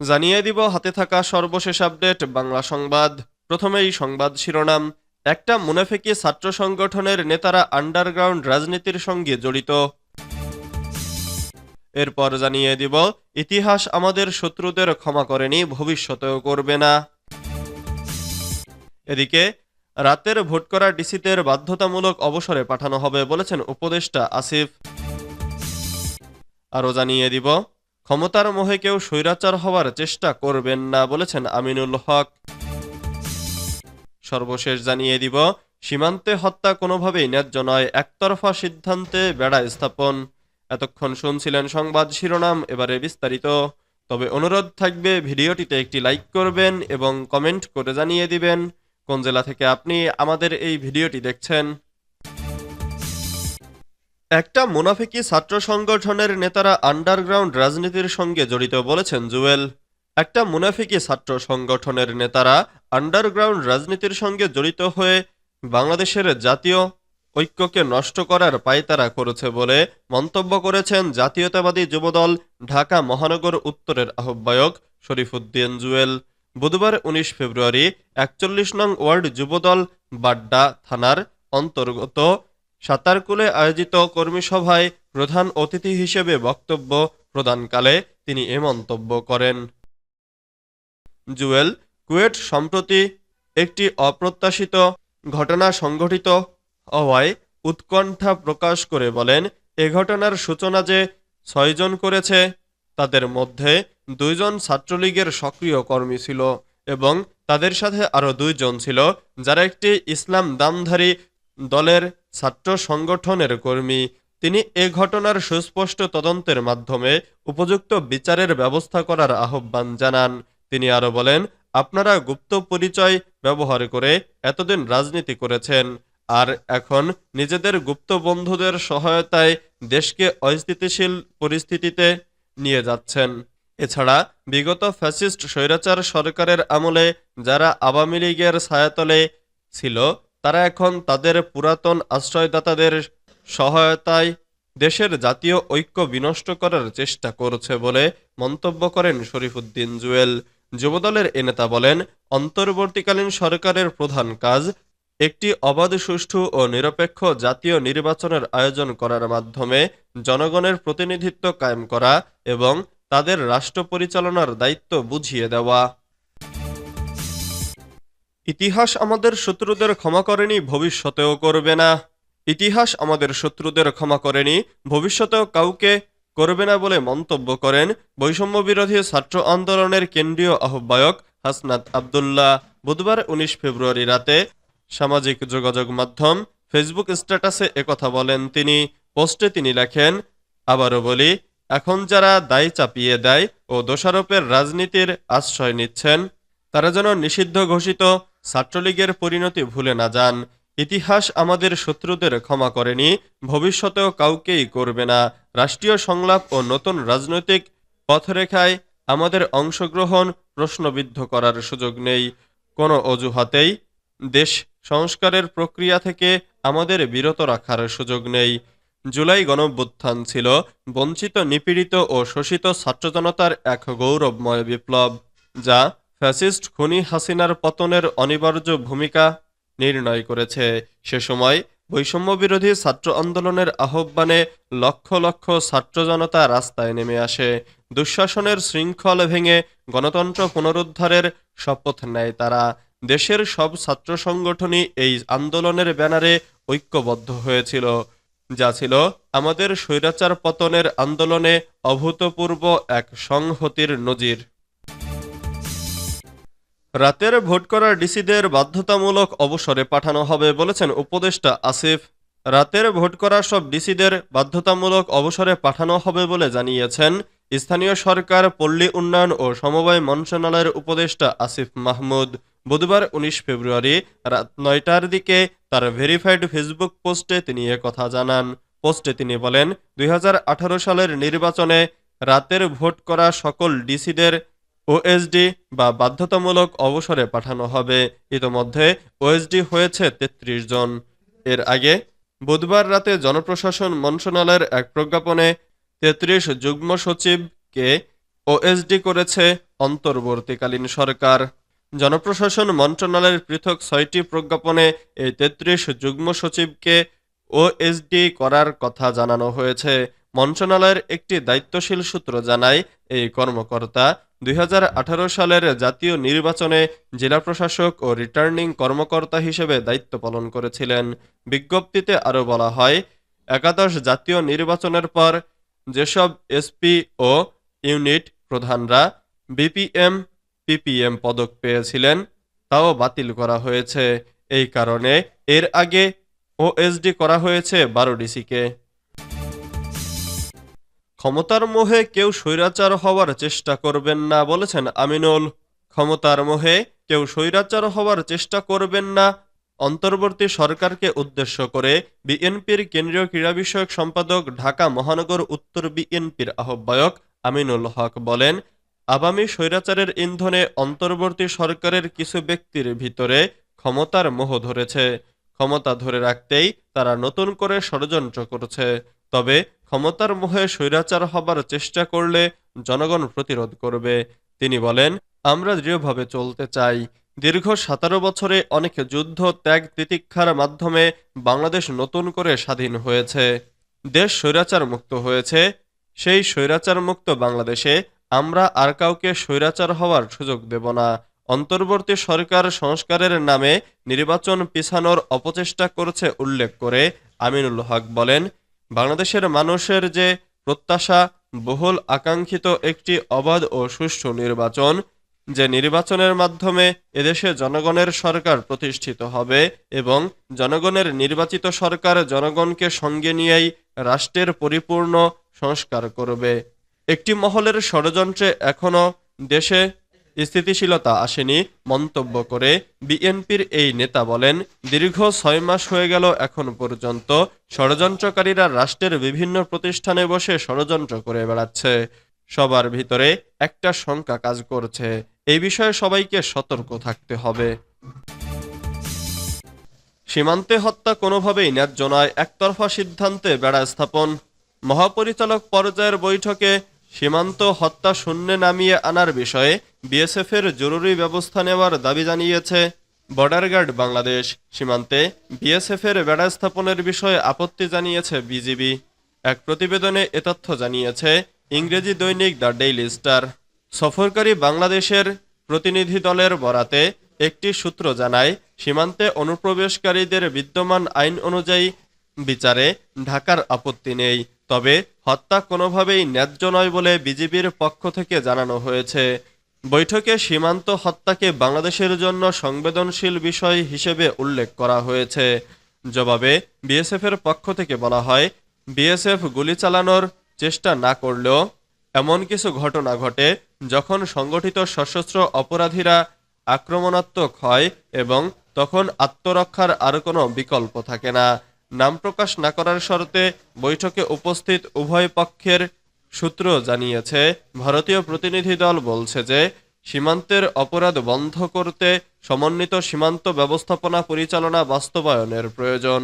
জানিয়ে দিব, হাতে থাকা সর্বশেষ আপডেট, বাংলা সংবাদ। প্রথমেই সংবাদ শিরোনাম। একটা মুনাফিকি ছাত্র সংগঠনের নেতারা আন্ডারগ্রাউন্ড রাজনীতির সঙ্গে জড়িত। এরপর জানিয়ে দিব, ইতিহাস আমাদের শত্রুদের ক্ষমা করেনি, ভবিষ্যতেও করবে না। এদিকে, রাতের ভোট করা ডিসিদের বাধ্যতামূলক অবসরে পাঠানো হবে বলেছেন উপদেষ্টা আসিফ। আরও জানিয়ে দিব ক্ষমতার মোহে কেউ স্বৈরাচার হওয়ার চেষ্টা করবেন না বলেছেন আমিনুল হক। সর্বশেষ জানিয়ে দিব, সীমান্তে হত্যা কোনোভাবেই ন্যায্য নয়, একতরফা সিদ্ধান্তে বেড়া স্থাপন। এতক্ষণ শুনছিলেন সংবাদ শিরোনাম, এবারে বিস্তারিত। তবে অনুরোধ থাকবে, ভিডিওটিতে একটি লাইক করবেন এবং কমেন্ট করে জানিয়ে দিবেন। কোন জেলা থেকে আপনি আমাদের এই ভিডিওটি দেখছেন? একটা মুনাফিকি ছাত্র সংগঠনের নেতারা আন্ডারগ্রাউন্ড রাজনীতির সঙ্গে জড়িত বলেছেন জুয়েল। একটা মুনাফিকি ছাত্র সংগঠনের নেতারা আন্ডারগ্রাউন্ড রাজনীতির সঙ্গে জড়িত হয়ে বাংলাদেশের জাতীয় ঐক্যকে নষ্ট করার পায়তারা করেছে বলে মন্তব্য করেছেন জাতীয়তাবাদী যুবদল ঢাকা মহানগর উত্তরের আহ্বায়ক শরীফুদ্দিন জুয়েল। বুধবার উনিশ ফেব্রুয়ারি একচল্লিশ নং ওয়ার্ড যুবদল বাড্ডা থানার অন্তর্গত সাতারকুলে আয়োজিত কর্মী সভায় প্রধান অতিথি হিসেবে বক্তব্য প্রদানকালে তিনি এ মন্তব্য করেন। জুয়েল, কুয়েট সম্প্রতি একটি অপ্রত্যাশিত ঘটনা সংঘটিত হওয়ায় উৎকণ্ঠা প্রকাশ করে বলেন, এ ঘটনার সূচনা যে ছয়জন করেছে, তাদের মধ্যে দুইজন ছাত্রলীগের সক্রিয় কর্মী ছিল এবং তাদের সাথে আরও দুইজন ছিল, যারা একটি ইসলাম দামধারী দলের ছাত্র সংগঠনের কর্মী, তিনি এ ঘটনার সুস্পষ্ট তদন্তের মাধ্যমে উপযুক্ত বিচারের ব্যবস্থা করার আহ্বান জানান। তিনি আরও বলেন, আপনারা গুপ্ত পরিচয় ব্যবহার করে এতদিন রাজনীতি করেছেন, আর এখন নিজেদের গুপ্ত বন্ধুদের সহায়তায় দেশকে অস্থিতিশীল পরিস্থিতিতে নিয়ে যাচ্ছেন। এছাড়া বিগত ফ্যাসিস্ট স্বৈরাচার সরকারের আমলে যারা আওয়ামী লীগের ছায়াতলে ছিল তারা এখন তাদের পুরাতন আশ্রয়দাতাদের সহায়তায় দেশের জাতীয় ঐক্য বিনষ্ট করার চেষ্টা করছে বলে মন্তব্য করেন শরীফুদ্দিন জুয়েল। যুবদলের এ নেতা বলেন, অন্তর্বর্তীকালীন সরকারের প্রধান কাজ একটি অবাধ, সুষ্ঠু ও নিরপেক্ষ জাতীয় নির্বাচনের আয়োজন করার মাধ্যমে জনগণের প্রতিনিধিত্ব কায়েম করা এবং তাদের রাষ্ট্র পরিচালনার দায়িত্ব বুঝিয়ে দেওয়া। ইতিহাস আমাদের শত্রুদের ক্ষমা করেনি, ভবিষ্যতেও করবে না। ইতিহাস আমাদের শত্রুদের ক্ষমা করেনি, ভবিষ্যতেও কাউকে করবে না বলে মন্তব্য করেন বৈষম্য বিরোধী ছাত্র আন্দোলনের কেন্দ্রীয় আহ্বায়ক হাসনাত আবদুল্লাহ। বুধবার উনিশ ফেব্রুয়ারি রাতে সামাজিক যোগাযোগ মাধ্যম ফেসবুক স্ট্যাটাসে একথা বলেন তিনি। পোস্টে তিনি লেখেন, আবারও বলি, এখন যারা দায় চাপিয়ে দেয় ও দোষারোপের রাজনীতির আশ্রয় নিচ্ছেন, তারা যেন নিষিদ্ধ ঘোষিত ছাত্রলীগের পরিণতি ভুলে না যান। ইতিহাস আমাদের শত্রুদের ক্ষমা করেনি, ভবিষ্যতেও কাউকেই করবে না। রাষ্ট্রীয় সংলাপ ও নতুন রাজনৈতিক পথরেখায় আমাদের অংশগ্রহণ প্রশ্নবিদ্ধ করার সুযোগ নেই। কোনো অজুহাতেই দেশ সংস্কারের প্রক্রিয়া থেকে আমাদের বিরত রাখার সুযোগ নেই। জুলাই গণভ্যুত্থান ছিল বঞ্চিত, নিপীড়িত ও শোষিত ছাত্র জনতার এক গৌরবময় বিপ্লব, যা ফ্যাসিস্ট খুনি হাসিনার পতনের অনিবার্য ভূমিকা নির্ণয় করেছে। সে সময় বৈষম্য বিরোধী ছাত্র আন্দোলনের আহ্বানে লক্ষ লক্ষ ছাত্র জনতা রাস্তায় নেমে আসে। দুঃশাসনের শৃঙ্খল ভেঙে গণতন্ত্র পুনরুদ্ধারের শপথ নেয় তারা। দেশের সব ছাত্র সংগঠনই এই আন্দোলনের ব্যানারে ঐক্যবদ্ধ হয়েছিল। যা ছিল আমাদের স্বৈরাচার পতনের আন্দোলনে অভূতপূর্ব এক সংহতির নজির। রাতের ভোট করা ডিসিদের বাধ্যতামূলক অবসরে পাঠানো হবে বলেছেন উপদেষ্টা আসিফ। রাতের ভোট করা সব ডিসিদের বাধ্যতামূলক অবসরে পাঠানো হবে বলে জানিয়েছেন স্থানীয় সরকার, পল্লী উন্নয়ন ও সমবায় মন্ত্রণালয়ের উপদেষ্টা আসিফ মাহমুদ। বুধবার উনিশ ফেব্রুয়ারি রাত নয়টার দিকে তার ভেরিফাইড ফেসবুক পোস্টে তিনি কথা জানান। পোস্টে তিনি বলেন, দুই হাজার আঠারো সালের নির্বাচনে রাতের ভোট করা সকল ডিসিদের ওএসডি বা বাধ্যতামূলক অবসরে পাঠানো হবে। ইতোমধ্যে ওএসডি হয়েছে ৩৩ জন। এর আগে বুধবার রাতে জনপ্রশাসন মন্ত্রণালয়ের এক প্রজ্ঞাপনে তেত্রিশ যুগ্ম সচিবকে ওএসডি করেছে অন্তর্বর্তীকালীন সরকার। জনপ্রশাসন মন্ত্রণালয়ের পৃথক ছয়টি প্রজ্ঞাপনে এই তেত্রিশ যুগ্ম সচিবকে ওএসডি করার কথা জানানো হয়েছে। মন্ত্রণালয়ের একটি দায়িত্বশীল সূত্র জানায়, এই কর্মকর্তা দুই হাজার আঠারো সালের জাতীয় নির্বাচনে জেলা প্রশাসক ও রিটার্নিং কর্মকর্তা হিসেবে দায়িত্ব পালন করেছিলেন। বিজ্ঞপ্তিতে আরও বলা হয়, একাদশ জাতীয় নির্বাচনের পর যেসব এসপি ও ইউনিট প্রধানরা বিপিএম, পিপিএম পদক পেয়েছিলেন, তাও বাতিল করা হয়েছে। এই কারণে এর আগে ওএসডি করা হয়েছে বারো ডিসিকে। ক্ষমতার মোহে কেউ স্বৈরাচার হওয়ার চেষ্টা করবেন না বলেছেন আমিনুল। ক্ষমতার মোহে কেউ স্বৈরাচার হওয়ার চেষ্টা করবেন না। অন্তর্বর্তী সরকারকে উদ্দেশ্য করে বিএনপির কেন্দ্রীয় ক্রীড়া বিষয়ক সম্পাদক ঢাকা মহানগর উত্তর বিএনপির আহ্বায়ক আমিনুল হক বলেন আগামী স্বৈরাচারের ইন্ধনে অন্তর্বর্তী সরকারের কিছু ব্যক্তির ভিতরে ক্ষমতার মোহ ধরেছে। ক্ষমতা ধরে রাখতেই তারা নতুন করে ষড়যন্ত্র করছে। তবে ক্ষমতার মোহে স্বৈরাচার হবার চেষ্টা করলে জনগণ প্রতিরোধ করবে। তিনি বলেন, আমরা দৃঢ়ভাবে চলতে চাই। দীর্ঘ সতেরো বছরে অনেক যুদ্ধ, ত্যাগ, তিতিক্ষার মাধ্যমে বাংলাদেশ নতুন করে স্বাধীন হয়েছে। দেশ স্বৈরাচার মুক্ত হয়েছে। সেই স্বৈরাচার মুক্ত বাংলাদেশে আমরা আর কাউকে স্বৈরাচার হওয়ার সুযোগ দেব না। অন্তর্বর্তী সরকার সংস্কারের নামে নির্বাচন পিছানোর অপচেষ্টা করছে, উল্লেখ করে আমিনুল হক বলেন। বাংলাদেশের মানুষের যে প্রত্যাশা, বহুল আকাঙ্ক্ষিত একটি অবাধ ও সুষ্ঠু নির্বাচন, যে নির্বাচনের মাধ্যমে এদেশে জনগণের সরকার প্রতিষ্ঠিত হবে এবং জনগণের নির্বাচিত সরকার জনগণকে সঙ্গে নিয়েই রাষ্ট্রের পরিপূর্ণ সংস্কার করবে। একটি মহলের ষড়যন্ত্রে এখনও দেশে স্থিতিশীলতা আসেনি মন্তব্য করে বিএনপির এই নেতা বলেন, দীর্ঘ ছয় মাস হয়ে গেল এখন পর্যন্ত ষড়যন্ত্রকারীরা রাষ্ট্রের বিভিন্ন প্রতিষ্ঠানে বসে ষড়যন্ত্র করে বেড়াচ্ছে। সবার ভিতরে একটা শঙ্কা কাজ করছে, এই বিষয়ে সবাইকে সতর্ক থাকতে হবে। সীমান্তে হত্যা কোনোভাবেই ন্যায্য নয়, একতরফা সিদ্ধান্তে বেড়া স্থাপন। মহাপরিচালক পর্যায়ের বৈঠকে সীমান্ত হত্যা শূন্যে নামিয়ে আনার বিষয়ে বিএসএফের জরুরি ব্যবস্থা নেওয়ার দাবি জানিয়েছে বর্ডার গার্ড বাংলাদেশ। সীমান্তে বিএসএফের বেড়া স্থাপনের বিষয়ে আপত্তি জানিয়েছে বিজিবি। এক প্রতিবেদনে এ তথ্য জানিয়েছে, ইংরেজি দৈনিক দ্য ডেইলি স্টার। সফরকারী বাংলাদেশের প্রতিনিধি দলের বরাতে একটি সূত্র জানায়, সীমান্তে অনুপ্রবেশকারীদের বিদ্যমান আইন অনুযায়ী বিচারে ঢাকার আপত্তি নেই। তবে হত্যা কোনোভাবেই ন্যায্য নয় বলে বিজিবির পক্ষ থেকে জানানো হয়েছে। বৈঠকে সীমান্ত হত্যাকে বাংলাদেশের জন্য সংবেদনশীল বিষয় হিসেবে উল্লেখ করা হয়েছে। জবাবে বিএসএফের পক্ষ থেকে বলা হয়, বিএসএফ গুলি চালানোর চেষ্টা না করলেও এমন কিছু ঘটনা ঘটে যখন সংগঠিত সশস্ত্র অপরাধীরা আক্রমণাত্মক হয় এবং তখন আত্মরক্ষার আর কোনো বিকল্প থাকে না। নাম প্রকাশ না করার শর্তে বৈঠকে উপস্থিত উভয় পক্ষের সূত্র জানিয়েছে, ভারতীয় প্রতিনিধি দল বলছে যে, সীমান্তের অপরাধ বন্ধ করতে সমন্বিত সীমান্ত ব্যবস্থাপনা পরিচালনা বাস্তবায়নের প্রয়োজন।